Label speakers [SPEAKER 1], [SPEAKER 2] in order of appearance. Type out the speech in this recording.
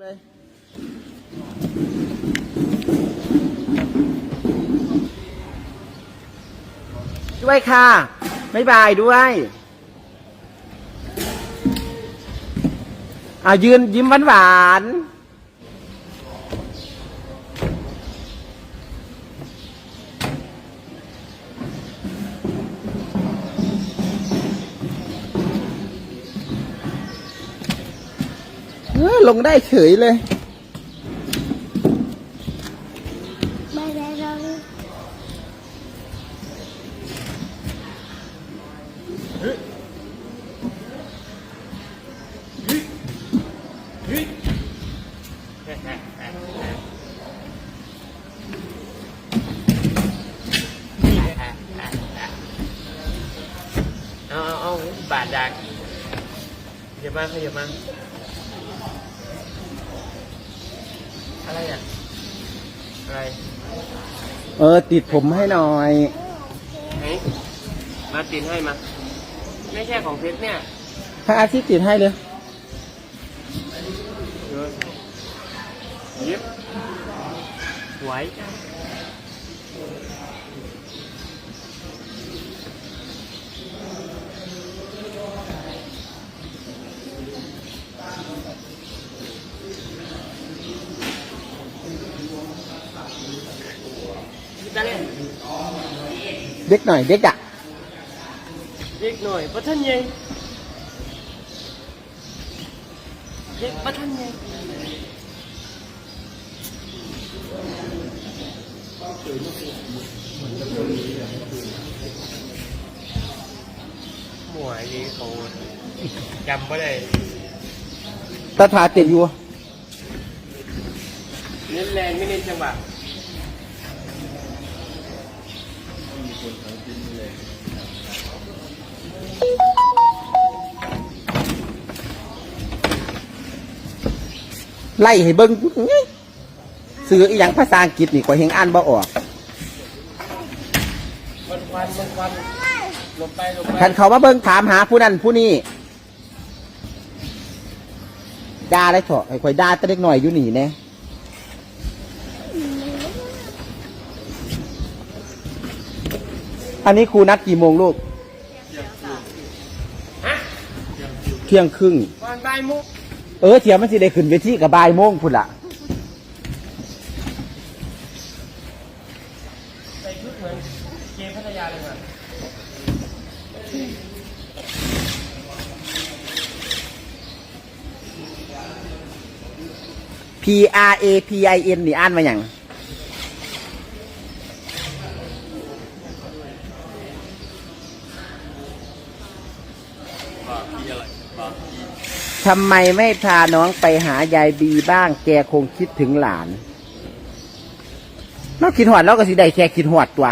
[SPEAKER 1] เลยด้วยค่ะไม่บายด้วยอ่ายืนยิ้มหวานหวาน ลงได้เฉยเลย
[SPEAKER 2] ไม่ได้เรา
[SPEAKER 3] เอาเอาเอาบาดดักขยับมาขยับมา อะไรอะ อะไร
[SPEAKER 1] เออ ติดผมให้หน่อย
[SPEAKER 3] ไหนมาตินให้มา ไม่ใช่ของเพชรเนี่ย
[SPEAKER 1] พระอาทิตย์ติดให้เลย
[SPEAKER 3] เยอะยิบสวย เด็
[SPEAKER 1] กหน่อยเด็กอะ
[SPEAKER 3] เด็กหน่อยประท่านใหญ่เด็กประท่านใหญ่ห มวยดีเขาจำไม่ได้
[SPEAKER 1] ตาถาติดอยู่
[SPEAKER 3] เน้นแรงไม่เน้นจังหวะ
[SPEAKER 1] ไล่ให้เบิ้งงี้ซื้ออหย่างภาษาอังกฤษนี่ก็เฮงอ่านบ่ออก
[SPEAKER 3] มันควันมันควันหลบไปหลบไป
[SPEAKER 1] คันเขามาเบิ้งถามหาผู้นั้นผู้นี้ด่าได้เถอะไอ้ข่อยด่าแต่เด็กหน่อยอยู่นี่แน่ อันนี้ครูนัดกี่โมงลูก
[SPEAKER 3] ฮะ
[SPEAKER 1] เที่ยงครึ่ง
[SPEAKER 3] วันบ่ายโมุก
[SPEAKER 1] เออเที่ยงมันสิได้ขึ้นเวทีกับบ่ายโมงพุ่นละ
[SPEAKER 3] ใส่ชุดเหมือนเกมพัทยาเลยมั้ย
[SPEAKER 1] พีอาร์เอพีไอเอ็นนี่อ่านมาอย่าง ทำไมไม่พาน้องไปหายายบีบ้าง แกคงคิดถึงหลานนอกคิดหอดเราก็สิได้แค่คิดหอดตัว